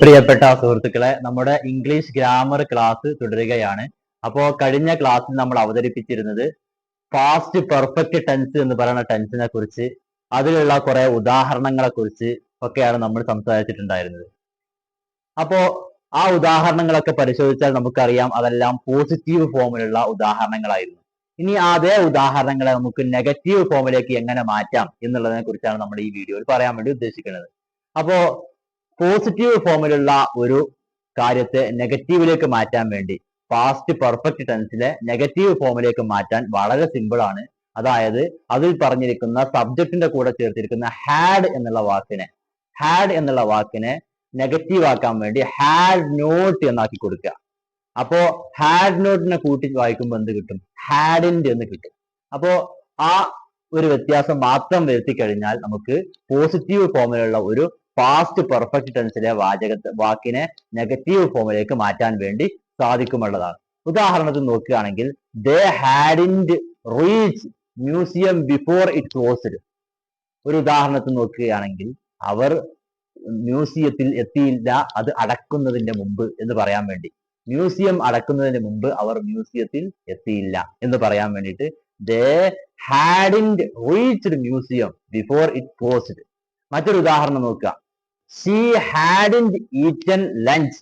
പ്രിയപ്പെട്ട സുഹൃത്തുക്കളെ നമ്മുടെ ഇംഗ്ലീഷ് ഗ്രാമർ ക്ലാസ് തുടരുകയാണ്. അപ്പോ കഴിഞ്ഞ ക്ലാസ്സിൽ നമ്മൾ അവതരിപ്പിച്ചിരുന്നത് പാസ്റ്റ് പെർഫെക്റ്റ് ടെൻസ് എന്ന് പറയുന്ന ടെൻസിനെ കുറിച്ച് അതിലുള്ള കുറെ ഉദാഹരണങ്ങളെ കുറിച്ച് ഒക്കെയാണ് നമ്മൾ സംസാരിച്ചിട്ടുണ്ടായിരുന്നത്. അപ്പോ ആ ഉദാഹരണങ്ങളൊക്കെ പരിശോധിച്ചാൽ നമുക്കറിയാം അതെല്ലാം പോസിറ്റീവ് ഫോമിലുള്ള ഉദാഹരണങ്ങളായിരുന്നു. ഇനി അതേ ഉദാഹരണങ്ങളെ നമുക്ക് നെഗറ്റീവ് ഫോമിലേക്ക് എങ്ങനെ മാറ്റാം എന്നുള്ളതിനെ കുറിച്ചാണ് നമ്മൾ ഈ വീഡിയോയിൽ പറയാൻ വേണ്ടി ഉദ്ദേശിക്കുന്നത്. അപ്പോ പോസിറ്റീവ് ഫോമിലുള്ള ഒരു കാര്യത്തെ നെഗറ്റീവിലേക്ക് മാറ്റാൻ വേണ്ടി പാസ്റ്റ് പെർഫെക്റ്റ് ടെൻസിലെ നെഗറ്റീവ് ഫോമിലേക്ക് മാറ്റാൻ വളരെ സിമ്പിൾ ആണ്. അതായത് അതിൽ പറഞ്ഞിരിക്കുന്ന സബ്ജക്റ്റിന്റെ കൂടെ ചേർത്തിരിക്കുന്ന ഹാഡ് എന്നുള്ള വാക്കിനെ ഹാഡ് എന്നുള്ള വാക്കിനെ നെഗറ്റീവ് ആക്കാൻ വേണ്ടി ഹാഡ് നോട്ട് എന്നാക്കി കൊടുക്കുക. അപ്പോ ഹാഡ് നോട്ടിനെ കൂട്ടി വായിക്കുമ്പോൾ എന്ത് കിട്ടും? ഹാഡിൻഡ് എന്ന് കിട്ടും. അപ്പോ ആ ഒരു വ്യത്യാസം മാത്രം വരുത്തി കഴിഞ്ഞാൽ നമുക്ക് പോസിറ്റീവ് ഫോമിലുള്ള ഒരു പാസ്റ്റ് പെർഫെക്റ്റ് ടെൻസിലെ വാചക വാക്കിനെ നെഗറ്റീവ് ഫോമിലേക്ക് മാറ്റാൻ വേണ്ടി സാധിക്കുമുള്ളതാണ് ഉദാഹരണത്തിന് നോക്കുകയാണെങ്കിൽ they hadn't reach museum before it closed ഒരു ഉദാഹരണത്തിന് നോക്കുകയാണെങ്കിൽ അവർ മ്യൂസിയത്തിൽ എത്തിയില്ല അത് അടക്കുന്നതിന്റെ മുമ്പ് എന്ന് പറയാൻ വേണ്ടി. മ്യൂസിയം അടക്കുന്നതിന് മുമ്പ് അവർ മ്യൂസിയത്തിൽ എത്തിയില്ല എന്ന് പറയാൻ വേണ്ടിയിട്ട് they hadn't reached museum before it closed മറ്റൊരു ഉദാഹരണം നോക്കുക. She hadn't eaten lunch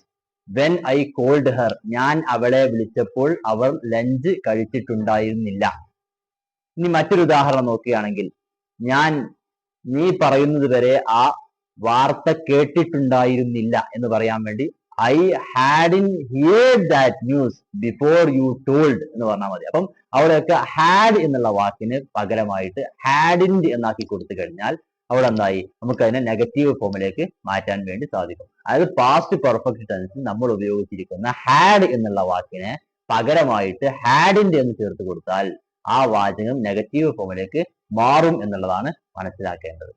when I called her ഞാൻ അവളെ വിളിച്ചപ്പോൾ അവർ ലഞ്ച് കഴിച്ചിട്ടുണ്ടായിരുന്നില്ല. ഇനി മറ്റൊരു ഉദാഹരണം നോക്കുകയാണെങ്കിൽ ഞാൻ നീ പറയുന്നത് വരെ ആ വാർത്ത കേട്ടിട്ടുണ്ടായിരുന്നില്ല എന്ന് പറയാൻ വേണ്ടി I hadn't heard that news before you told എന്ന് പറഞ്ഞാൽ മതി. അപ്പം അവിടെയൊക്കെ ഹാഡ് എന്നുള്ള വാക്കിന് പകരമായിട്ട് ഹാഡിൻഡ് എന്നാക്കി കൊടുത്തു കഴിഞ്ഞാൽ അവിടെ എന്തായി നമുക്ക് അതിനെ നെഗറ്റീവ് ഫോമിലേക്ക് മാറ്റാൻ വേണ്ടി സാധിക്കും. അതായത് പാസ്റ്റ് പെർഫെക്റ്റ് ടെൻസിൽ നമ്മൾ ഉപയോഗിച്ചിരിക്കുന്ന ഹാഡ് എന്നുള്ള വാക്കിനെ പകരമായിട്ട് ഹാഡിന്റെ എന്ന് ചേർത്ത് കൊടുത്താൽ ആ വാചകം നെഗറ്റീവ് ഫോമിലേക്ക് മാറും എന്നുള്ളതാണ് മനസ്സിലാക്കേണ്ടത്.